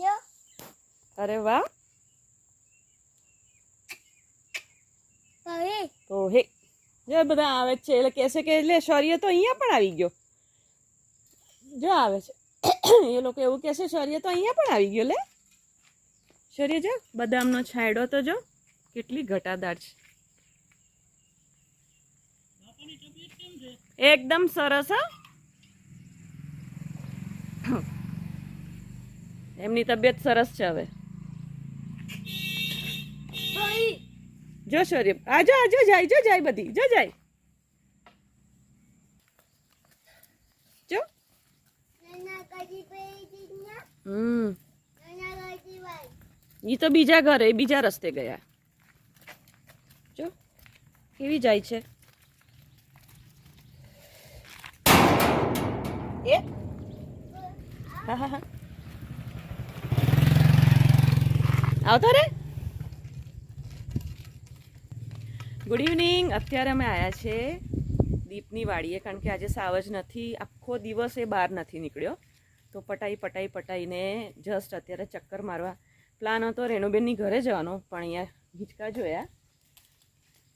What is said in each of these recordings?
જો અરે વાહ. તો હે જો બધા આવે છે. એટલે કહેશે કે એટલે શૌર્ય તો અહીંયા પણ આવી ગયો. જો આવે છે. એ લોકો એવું કહેશે શૌર્ય તો અહીંયા પણ આવી ગયો લે. શૌર્ય જો બદામનો છાંયડો તો જો કેટલી ઘટાદાર છે. એકદમ સરસ હા. એમની તબિયત સરસ છે હવે. જોશો જો શૌર્ય આજો આજો જાય જો જાય બધી જો જાય. જો. હમ. ઈ તો બીજા ઘરે બીજા રસ્તે ગયા. જો કેવી જાય છે? એ? હા હા હા. આવતો રે? ગુડ ઇવનિંગ અત્યારે અમે આવ્યા છે દીપની વાડીએ, કારણ કે આજે સાવજ નથી. આખો દિવસ એ બહાર નથી નીકળ્યો. તો પટાઈ પટાઈ, પટાઈને જસ્ટ અત્યારે ચક્કર મારવા. પ્લાન હતો રેણુબેનની ઘરે જવાનો, પણ અહીંયા હિંચકા જોયા.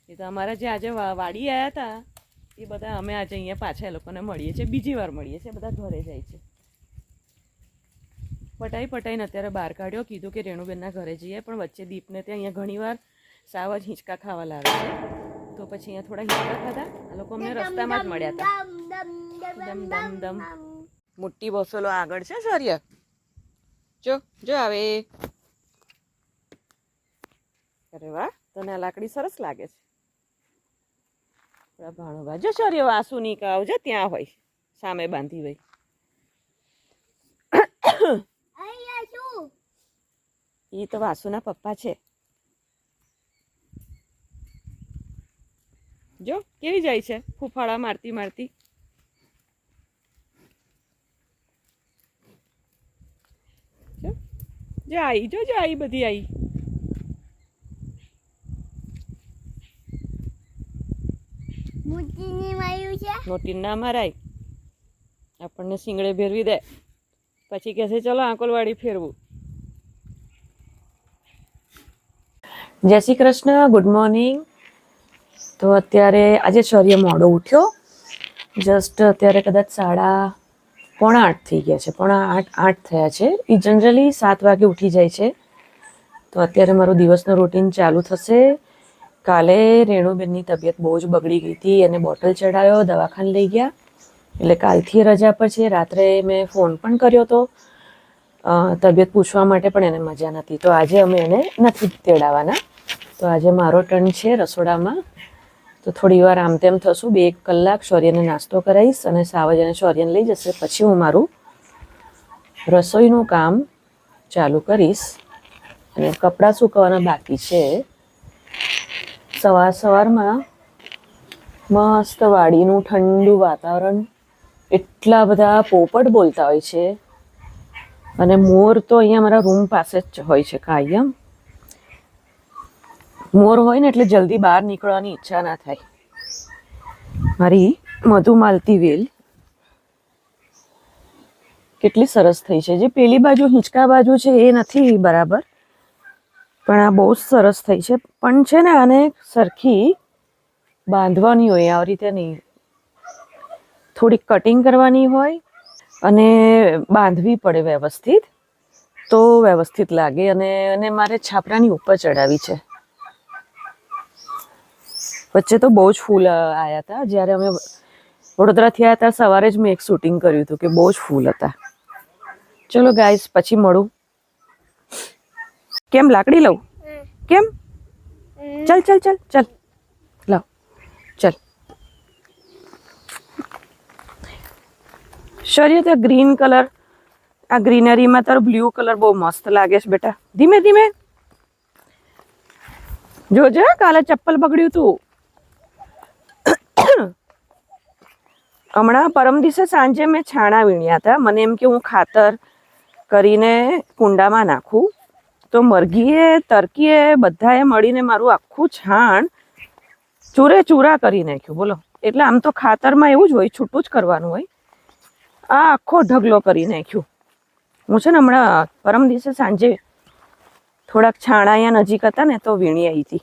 એ તો અમારા જે આજે વાડી આવ્યા હતા, એ બધા અમે આજે અહીંયા પાછા એ લોકોને મળીએ છીએ. બીજી વાર મળીએ છીએ. બધા ઘરે જાય છે. પટાઈ પટાઈને અત્યારે બહાર કાઢ્યો. કીધું કે રેણુબેનના ઘરે જઈએ પણ વચ્ચે દીપને ત્યાં અહીંયા ઘણીવાર સાવ જ હિંચકા ખાવા લાવે છે. તો પછી અહીંયા થોડા હિંચકા ખાધા. આ લોકો અમને રસ્તામાં જ મળ્યા હતા. દમ દમ દમ મોટી બસોલો આગળ છે સૂર્ય? જો જો આવે. અરે વાહ તને આ લાકડી સરસ લાગે છે. ભાણુભા જો સરિયો વાસુ ની કાવ જો ત્યાં હોય સામે બાંધી હોય. એ તો વાસુના પપ્પા છે. જો કેવી જાય છે? ફૂફાળા મારતી મારતી. જો જો આઈ જો જો આઈ બધી છે? મોટી ના મરાય. આપણને સિંગડે ભેરવી દે. પછી કહેશે ચલો આંકોલવાડી ફેરવું. જય શ્રી કૃષ્ણ ગુડ મોર્નિંગ તો અત્યારે આજે સૌર્ય મોડો ઉઠ્યો. જસ્ટ અત્યારે કદાચ સાડા પોણા આઠ થઈ ગયા છે. પોણા આઠ આઠ થયા છે. એ જનરલી સાત વાગે ઉઠી જાય છે. તો અત્યારે મારો દિવસનો રૂટીન ચાલુ થશે. કાલે રેણુબેનની તબિયત બહુ જ બગડી ગઈ હતી. એને બોટલ ચડાવ્યો દવાખાને લઈ ગયા. એટલે કાલથી રજા પર છે. રાત્રે મેં ફોન પણ કર્યો હતો તબિયત પૂછવા માટે પણ એને મજા નથી તો આજે અમે એને નથી તેડાવવાના તો આજે મારો ટર્ન છે રસોડામાં. તો થોડી વાર આમ તેમ થશું, બે એક કલાક શૌર્યને નાસ્તો કરાવીશ અને સાવજ અને શૌર્યને લઈ જશે. પછી હું મારું રસોઈનું કામ ચાલુ કરીશ. અને કપડાં સૂકવવાના બાકી છે. સવાર સવારમાં મસ્ત વાડીનું ઠંડુ વાતાવરણ. એટલા બધા પોપટ બોલતા હોય છે. અને મોર તો અહીંયા મારા રૂમ પાસે જ હોય છે કાયમ. મોર હોય ને એટલે જલ્દી બહાર નીકળવાની ઈચ્છા ના થાય. મારી મધુમાલતી વેલ કેટલી સરસ થઈ છે. જે પેલી બાજુ હિંચકા બાજુ છે એ નથી બરાબર, પણ આ બહુ સરસ થઈ છે. પણ છે ને આને સરખી બાંધવાની હોય, આવી રીતે નહીં. થોડીક કટિંગ કરવાની હોય અને બાંધવી પડે વ્યવસ્થિત, તો વ્યવસ્થિત લાગે અને અને મારે છાપરાની ઉપર ચડાવી છે. વચ્ચે તો બહુ જ ફૂલ આવ્યા હતા જ્યારે અમે વડોદરાથી આવ્યા હતા સવારે જ મેં એક શૂટિંગ કર્યું હતું કે બહુ જ ફૂલ હતા. ચલો ગાઈસ પછી મળું. કેમ લાકડી લઉં? કેમ? ચલ ચલ ચલ ચલ. લાવ. ચલ. શૌર્ય ત્યાં ગ્રીન કલર આ ગ્રીનરીમાં તારો બ્લુ કલર બહુ મસ્ત લાગે છે બેટા. ધીમે ધીમે. જોજે હો, કાલે ચપ્પલ બગડ્યું તું. હમણાં પરમ દિવસે સાંજે મેં છાણા વીણ્યા હતા. મને એમ કે હું ખાતર કરીને કુંડામાં નાખું. તો મરઘીએ, તરકીએ, બધાએ મળીને મારું આખું છાણ ચૂરે ચૂરા કરી નાખ્યું. બોલો. એટલે આમ તો ખાતરમાં એવું જ હોય, છૂટું જ કરવાનું હોય. આ આખો ઢગલો કરી નાખ્યું. હું છે ને હમણાં પરમ દિવસે સાંજે થોડાક છાણા અહીંયા નજીક હતા ને, તો વીણી આવી હતી.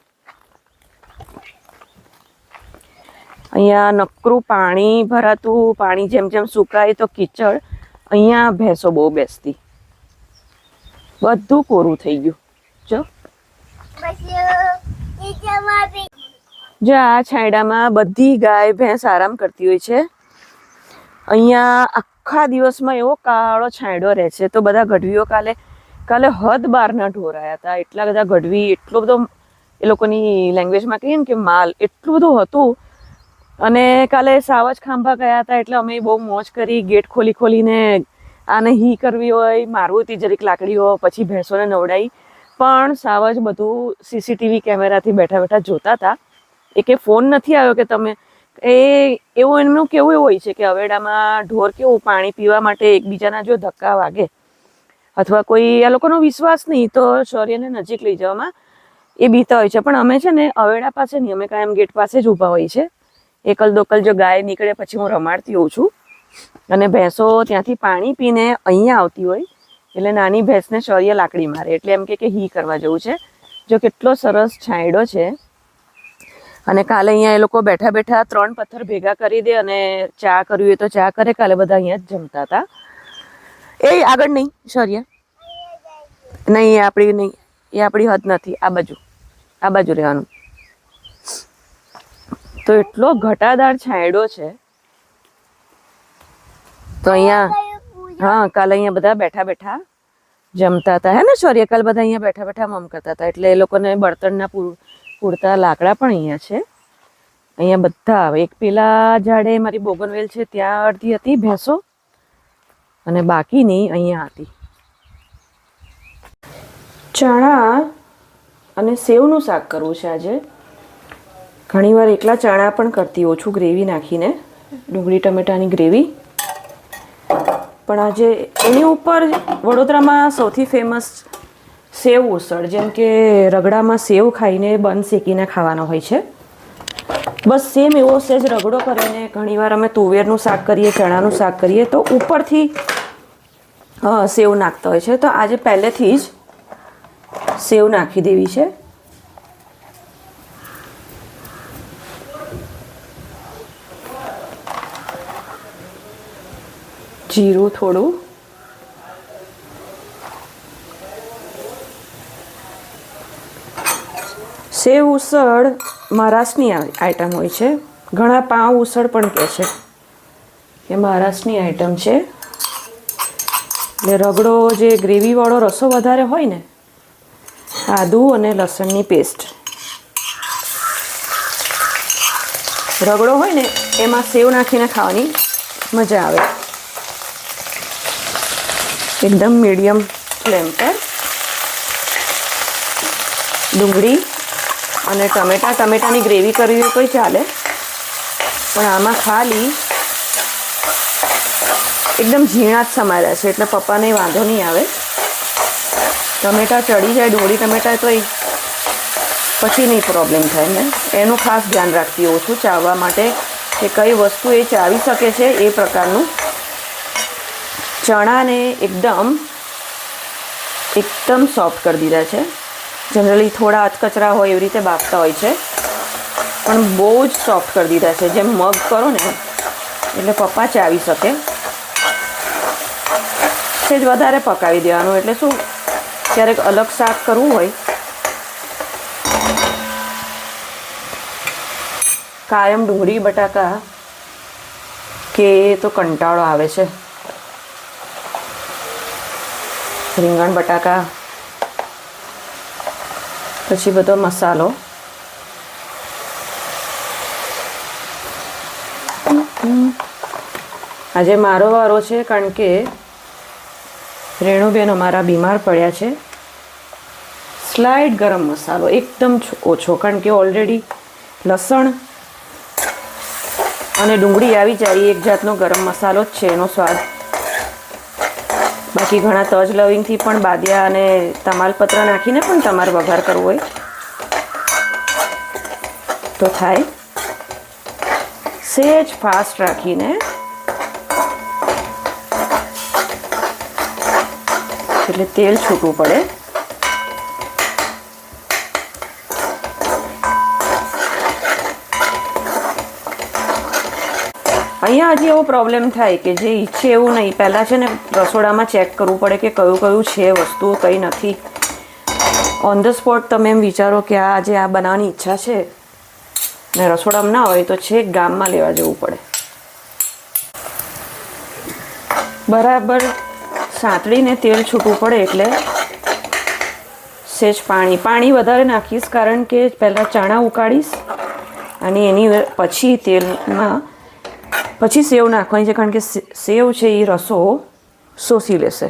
અહીંયા નકરું પાણી ભરાતું, પાણી જેમ જેમ સુકાય તો કીચડ અહીંયા ભેંસો બહુ બેસતી. બધું કોરું થઈ ગયું. જો જો આ છાંયડામાં બધી ગાય, ભેંસ આરામ કરતી હોય છે. અહીંયા આખા દિવસમાં એવો કાળો છાંયડો રહે છે. તો બધા ગઢવીઓ કાલે કાલે હદ બારના ઢોરાયા હતા. એટલા બધા ગઢવી, એટલો બધો, એ લોકોની લેંગ્વેજમાં કહીએ ને કે માલ, એટલું બધું હતું અને કાલે સાવજ ખાંભા ગયા હતા એટલે અમે બહુ મોજ કરી, ગેટ ખોલી ખોલીને આને હી કરવી હોય, મારવું હતી જરીક લાકડીઓ, પછી ભેંસોને નવડાવી પણ સાવજ બધું સીસીટીવી કેમેરાથી બેઠા બેઠા જોતા હતા. એ કે ફોન નથી આવ્યો કે તમે. એ એવું એમનું કેવું એવું હોય છે કે અવેડામાં ઢોર કેવું પાણી પીવા માટે એકબીજાના જો ધક્કા વાગે. અથવા કોઈ આ લોકોનો વિશ્વાસ નહીં તો શૌર્યને નજીક લઈ જવામાં એ બીતા હોય છે. પણ અમે છે ને અવેડા પાસે નહીં, અમે કાયમ ગેટ પાસે જ ઊભા હોય છે એકલ દોકલ જો ગાય નીકળે પછી હું રમાડતી હોઉં છું. અને ભેંસો ત્યાંથી પાણી પીને અહીંયા આવતી હોય, એટલે નાની ભેંસને શૌર્ય લાકડી મારે. એટલે એમ કે હી કરવા જવું છે. જો કેટલો સરસ છાંયડો છે. અને કાલે અહીંયા એ લોકો બેઠા બેઠા ત્રણ પથ્થર ભેગા કરી દે અને ચા કરવી હોય તો ચા કરે. કાલે બધા અહીંયા જ જમતા હતા. એ આગળ નહીં, શૌર્ય. નહીં, એ આપણી નહીં, એ આપણી હદ નથી. આ બાજુ આ બાજુ રહેવાનું. તો એટલો ઘટાદાર છાંયડો છે. તો અહીંયા, હા, કાલે અહીંયા બધા બેઠા બેઠા જમતા હતા. હે ને સોરી કાલ બધા અહીંયા બેઠા બેઠા મમ કરતા હતા. એટલે એ લોકોને બળતણના પૂર- પૂરતા લાકડા પણ અહીંયા છે. અહીંયા બધા એક પેલા ઝાડે મારી બોગનવેલ છે ત્યાં અડધી હતી ભેંસો અને બાકીની અહીંયા હતી. ચણા અને સેવનું શાક કરવું છે આજે. ઘણીવાર એકલા ચણા પણ કરતી ઓછું ગ્રેવી નાખીને, ડુંગળી, ટમેટાની ગ્રેવી. પણ આજે એની ઉપર વડોદરામાં સૌથી ફેમસ સેવ ઉસળ, જેમ કે રગડામાં સેવ ખાઈને બન શેકીને ખાવાનો હોય છે. બસ સેમ એવો સેજ રગડો કરીને ઘણીવાર અમે તુવેરનું શાક કરીએ, ચણાનું શાક કરીએ, તો ઉપરથી સેવ નાખતા હોય છે. તો આજે પહેલેથી જ સેવ નાખી દેવી છે. જીરું થોડું. સેવ ઉસળ મહારાષ્ટ્રની આઈટમ હોય છે. ઘણા પાઉં ઉસળ પણ કહે છે એ મહારાષ્ટ્રની આઈટમ છે. એટલે રગડો જે ગ્રેવીવાળો રસો વધારે હોય ને, આદુ અને લસણની પેસ્ટ રગડો હોય ને, એમાં સેવ નાખીને ખાવાની મજા આવે. એકદમ મીડિયમ ફ્લેમ પર ડુંગળી અને ટમેટા. ટમેટાની ગ્રેવી કરવી હોય તોય ચાલે. પણ આમાં ખાલી એકદમ ઝીણા જ સમાર્યા છે, એટલે પપ્પાને વાંધો નહીં આવે. ટમેટા ચડી જાય, ડુંગળી ટમેટા તો પછી નહીં પ્રોબ્લેમ થાય ને. એનું ખાસ ધ્યાન રાખતી હોઉં છું, ચાવવા માટે કે કઈ વસ્તુ એ ચાવી શકે છે એ પ્રકારનું. ચણાને એકદમ એકદમ સોફ્ટ કરી દીધા છે. જનરલી થોડા અધકચરા હોય એવી રીતે બાફતા હોય છે. પણ બહુ જ સોફ્ટ કરી દીધા છે. જેમ મગ કરો ને, એટલે પપ્પા ચાવી શકે. સેજ વધારે પકાવી દેવાનું. એટલે શું, ક્યારેક અલગ શાક કરવું હોય. કાયમ ડુંગળી, બટાકા, કે તો કંટાળો આવે છે. રીંગણ, બટાકા, પછી બધો મસાલો. આજે મારો વારો છે કારણ કે રેણુબેન અમારા બીમાર પડ્યા છે. સ્લાઇડ ગરમ મસાલો, એકદમ ઓછો, કારણ કે ઓલરેડી લસણ અને ડુંગળી આવી જાય એક જાતનો ગરમ મસાલો જ છે, એનો સ્વાદ બાકી ઘણા તજ લવિંગથી પણ બાદિયા અને તમાલપત્ર નાખીને પણ તમારે વઘાર કરવો હોય. તો થાય. સેજ ફાસ્ટ રાખીને એટલે તેલ છૂટવું પડે. અહીંયા હજી એવો પ્રોબ્લેમ થાય કે જે ઈચ્છે એવું નહીં. પહેલાં છે ને રસોડામાં ચેક કરવું પડે કે કયું કયું છે, વસ્તુઓ કઈ નથી. ઓન ધ સ્પોટ તમે એમ વિચારો કે આ આજે આ બનાવવાની ઈચ્છા છે. ને રસોડામાં ના હોય તો છેક ગામમાં લેવા જવું પડે. બરાબર સાંતળીને તેલ છૂટવું પડે એટલે સેજ પાણી. પાણી વધારે નાખીશ કારણ કે પહેલાં ચણા ઉકાળીશ અને એની પછી તેલમાં પછી સેવ નાખવાની છે, કારણ કે સેવ છે એ રસો શોષી લેશે.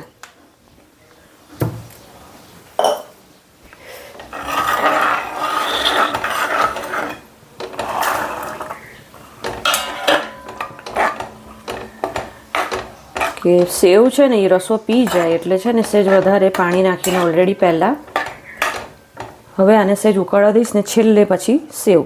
કે સેવ છે ને એ રસો પી જાય એટલે છે ને સેજ વધારે પાણી નાખીને ઓલરેડી પહેલાં. હવે આને સેજ ઉકાળવા દઈશ ને છેલ્લે પછી સેવ.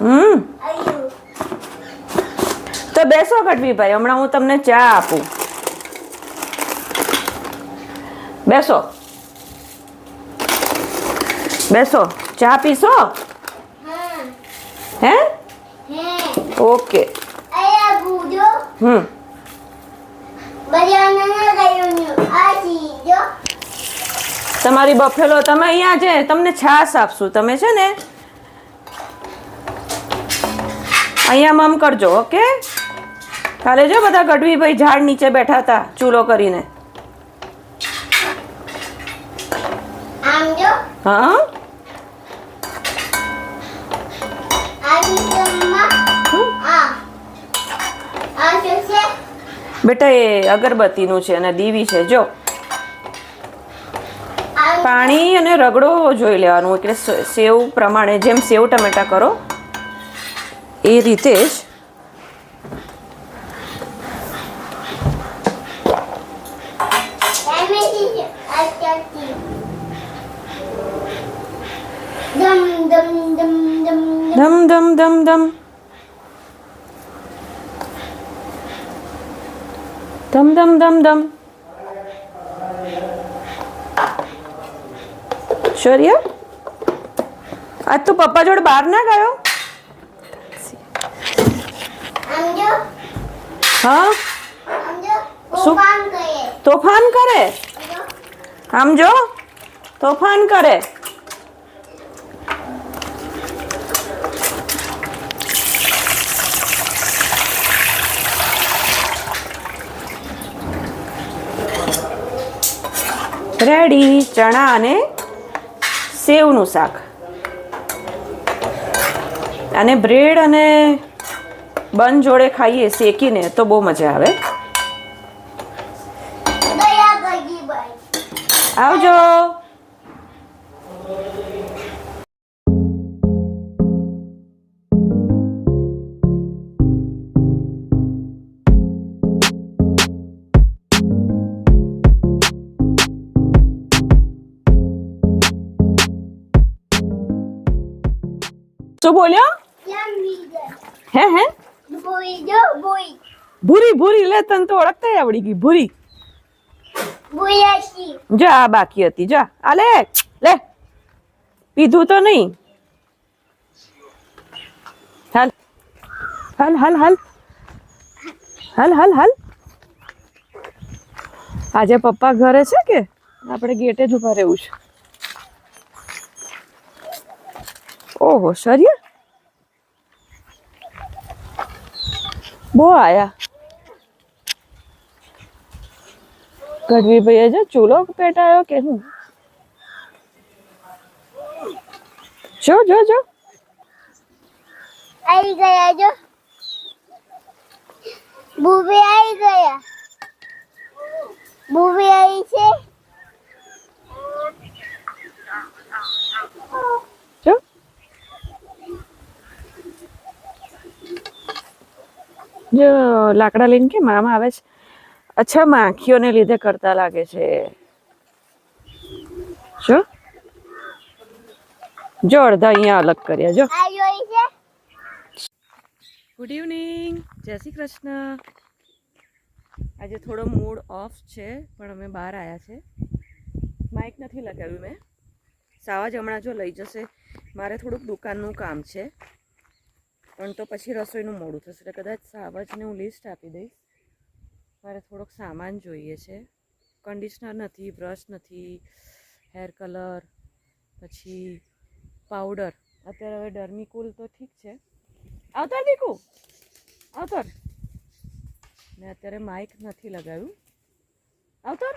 હમ. તો બેસો ગઢવીભાઈ હમણાં હું તમને ચા આપું. બેસો. બેસો. ચા પીશો? હા. ઓકે. હમ. તમારી બફેલો તમે અહીંયા છે તમને છાશ આપશું. તમે છે ને અહીંયા મમ કરજો ઓકે? કાલે જો બધા ગઢવી ભાઈ ઝાડ નીચે બેઠા હતા ચૂલો કરીને. આમ હા? બેટા એ અગરબત્તીનું છે અને દીવી છે જો. પાણી અને રગડો જોઈ લેવાનું એટલે સેવ પ્રમાણે જેમ સેવ ટમેટા કરો એ રીતે જ ધમ ધમ ધમ ધમ ધમ ધમ ધમ ધમ શૌર્ય આજ તું પપ્પા જોડે બહાર ના ગયો હા? શું? તોફાન કરે. આમ જો તોફાન કરે. રેડી ચણા અને સેવનું શાક. અને બ્રેડ અને બન જોડે ખાઈએ શેકીને તો બહુ મજા આવે. ગયા ગઈ ભાઈ આવજો. શું બોલ્યો? કેમ બીજે હે હે? બોઈ જો ભૂરી ભૂરી ભૂરી લે તને તો ઓળખતા આવડી ગઈ ભૂરી. ભૂયાશી. જા આ બાકી હતી જા આ લે લે. પીધું તો નહીં. હાલ. હાલ હાલ હાલ. હાલ હાલ હાલ. આજે પપ્પા ઘરે છે કે? આપણે ગેટે જ ઊભા રહેવું છે. ઓહો શરીર? બહુ આયા ગઢવી ભાઈએ જો ચૂલો પેટાયો કે હું? જો જો જો. આવી ગયા જો. બુબી આવી ગયા. બુબી આવી છે જો જો લાકડા લઈને કે મામા આવે છે? અચ્છા માખીઓને લીધે કરતા લાગે છે. જો. જો અડધા અહીંયા અલગ કર્યા જો. ગુડ ઇવનિંગ જય શ્રી કૃષ્ણ. આજે થોડો મૂડ ઓફ છે પણ અમે બહાર આવ્યા છે. માઇક નથી લગાવ્યું મેં. સાવાજ હમણાં જો લઈ જશે. મારે થોડુંક દુકાનનું કામ છે. પણ તો પછી રસોઈનું મોડું થશે. એટલે કદાચ સાવજને હું લિસ્ટ આપી દઈશ. મારે થોડોક સામાન જોઈએ છે. કન્ડિશનર નથી બ્રશ નથી હેર કલર પછી પાવડર અત્યારે હવે ડર્મિકુલ તો ઠીક છે. આવતર દીકુ આવતાર મેં અત્યારે માઇક નથી લગાવ્યું. આવતાર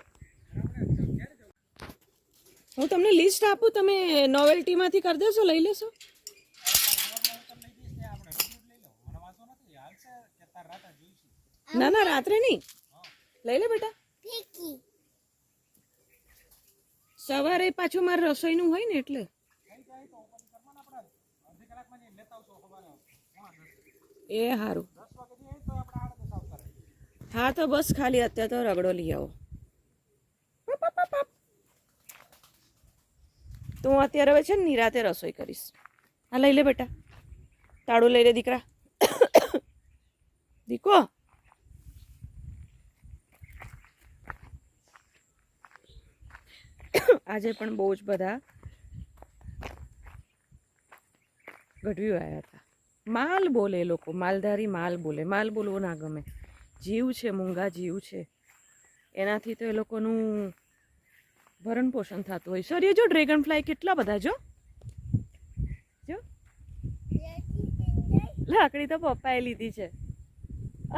હું તમને લિસ્ટ આપું, તમે નોવેલ્ટીમાંથી કરી દેશો, લઈ લેશો. ના ના રાત્રે નહીં. લઈ લે બેટા. સવારે પાછું મારે રસોઈનું હોય ને એટલે. એ સારું હા તો બસ ખાલી અત્યારે તો રગડો લઈ આવો. તો હું અત્યારે હવે છે ને નિરાતે રસોઈ કરીશ. હા લઈ લે બેટા. તાળું લઈ લે દીકરા. દીકો આજે પણ બહુ જ બધા ગઢવીઓ આવ્યા હતા. માલ બોલે એ લોકો, માલધારી માલ બોલે. માલ બોલવો ના ગમે. જીવ છે, મૂંગા જીવ છે. એનાથી તો એ લોકોનું ભરણ પોષણ થતું હોય. સર એ જો ડ્રેગન ફ્લાય કેટલા બધા જો. લાકડી તો પપ્પાએ લીધી છે.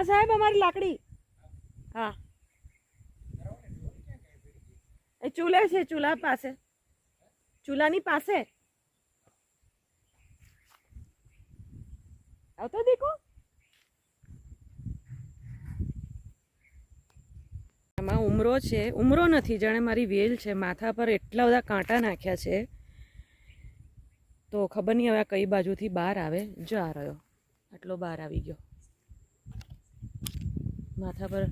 સાહેબ અમારી લાકડી. હા. એ ચૂલે છે, ચૂલા પાસે. ચૂલાની પાસે. આવતો દીકો આમાં ઉમરો છે. ઉમરો નથી, જાણે મારી વેલ છે. માથા પર એટલા બધા કાંટા નાખ્યા છે. તો ખબર નહીં હવે કઈ બાજુથી બહાર આવે. જા રહ્યો. આટલો બહાર આવી ગયો. માથા પર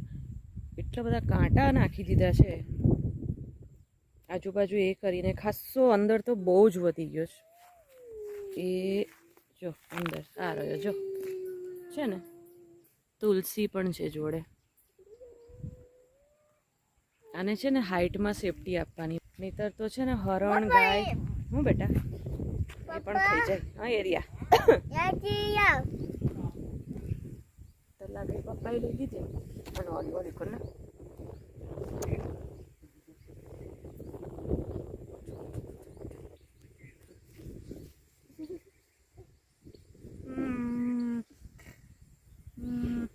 એટલા બધા કાંટા નાખી દીધા છે. આજુબાજુ એ કરીને ખાસ્સો અંદર તો બહુ જ વધી ગયો છે. એ જો અંદર આ રહ્યો જો. છે ને? તુલસી પણ છે જોડે. આને છે ને હાઈટમાં સેફટી આપવાની. નહીતર તો છે ને હરણ ગાય હું બેટા? એ પણ થઈ જાય. હા એરિયા લઈ લીધી અને ઓલી ઓલી કર ને હમ. હમ.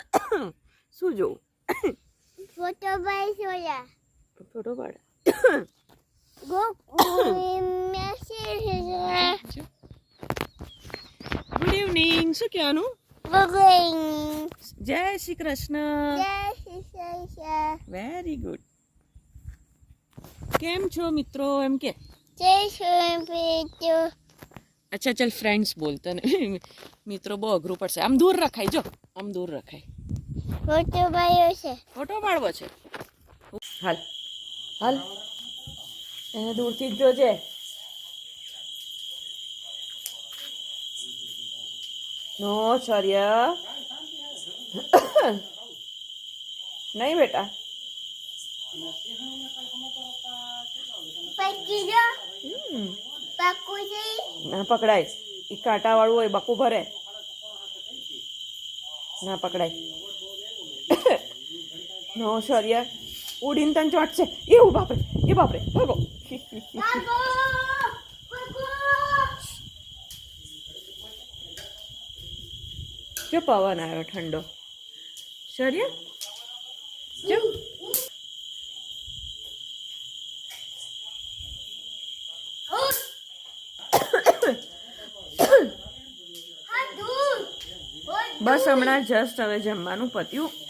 હમ. શું જોવું ફોટો ભાઈ સોયા ફોટો પાડ ગો ગુડ ઇવનિંગ શું કહેવાનું જય શ્રી કૃષ્ણ જય શ્રી કૃષ્ણ વેરી ગુડ કેમ છો મિત્રો એમ કે જય શ્રી પેટો અચ્છા ચાલ ફ્રેન્ડ્સ બોલતો ને મિત્રો બહુ અઘરું પડશે આમ દૂર રખાય જો આમ દૂર રખાય ફોટો ભાઈઓ છે ફોટો પાડવો છે હાલ હાલ. એને દૂરથી જ જોજે. નો છર્ય. નહીં બેટા. ના પકડાય. એ કાંટાવાળું હોય બકુ ભરે. ના પકડાય. નો શૌર્ય ઉડીને તને ચોંટશે એવું બાપરે એ બાપરે ભાગો. જો પવન આવ્યો ઠંડો. શરીય? જો. બસ હમણાં જસ્ટ હવે જમવાનું પત્યું.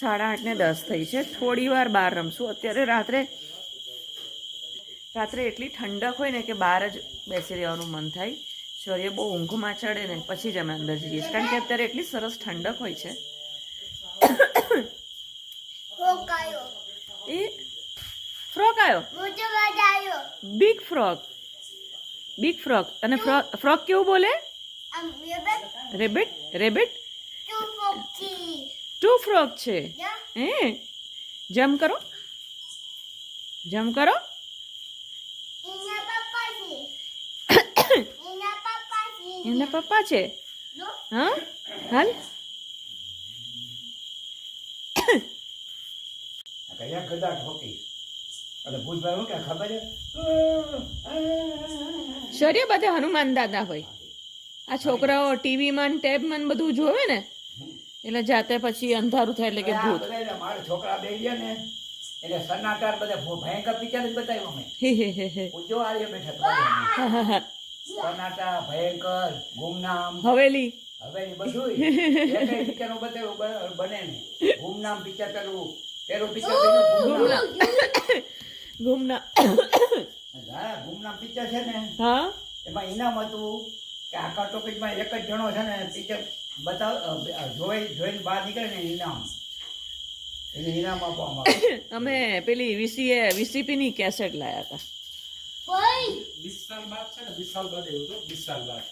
સાડા આઠને દસ થઈ છે. થોડી વાર બહાર રમશું. અત્યારે રાત્રે રાત્રે એટલી ઠંડક હોય ને કે બહાર જ બેસી રહેવાનું મન થાય. શૌર્ય બહુ ઊંઘમાં ચડે ને પછી જ અમે અંદર જઈએ છીએ. કારણ કે અત્યારે એટલી સરસ ઠંડક હોય છે. એ ફ્રોક આવ્યો બિગ ફ્રોક બિગ ફ્રોક અને ફ્રોક કેવું બોલે? રેબિટ રેબિટ ટુ ફ્રોક છે. હે? જમ કરો. જમ કરો. પપ્પા છે. ઇના એના પપ્પા છે? હા? હાલ. કયા ગદા ઠોકી હું કે ખબર શૌર્ય બધા હનુમાન દાદા હોય. આ છોકરાઓ ટીવીમાં ટેબમાં ને બધું જોવે ને? એટલે જાતે પછી અંધારું થાય એટલે કે ભૂત. મારા છોકરા બે ગયા ને એટલે સન્નાટાર બધા ભયંકર પિક્ચર જ બતાવ્યો અમે પૂછજો આર્ય બેઠા સન્નાટા ભયંકર ગુમનામ. હવેલી. હવેલી બધું પિક્ચર બતાવ્યું બને ને ગુમનામ પિક્ચર પેલું પેલું પિક્ચર ગુમનામ. ગુમના. ગુમનામ પિક્ચર છે ને હા? એમાં ઇનામ હતું કે આખા ટોપિકમાં એક જ જણો છે ને પિક્ચર બતાવ જોઈ જોઈને બહાર નીકળે ને ઇનામ. એને ઇનામ આપવામાં આવે અમે પેલી વીસી વીસીપી ની કેસેટ લાયા હતા. કોઈ વીસ સાલ બાદ છે ને વીસ સાલ બાદ એવું તો વીસ સાલ બાદ.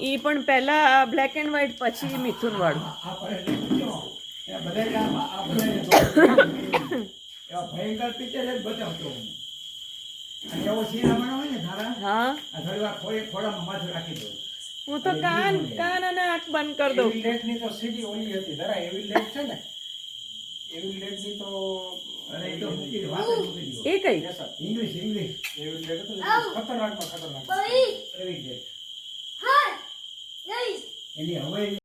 એ પણ પહેલા બ્લેક એન્ડ વ્હાઈટ પછી મિથુન વાળું ભયંકર પિક્ચર જ બતાવતો હું. અને એવો સિનેમા હોય ને ધારા હા. આ થોડી વાર ખોળે ખોળામાં માથું રાખી દઉં. હું તો કાન કાન અને આંખ બંધ કરી દઉં. લેટની તો સીડી ઓલી હતી. ધરા એવી લેટ છે ને? એવી લેટની તો અરે એ તો મૂકી વાત મૂકી દો. એ કઈ? ઇંગ્લિશ ઇંગ્લિશ એવી લેટ હતું ખતરનાકમાં ખતરનાક. એવી લેટ હા એની હવે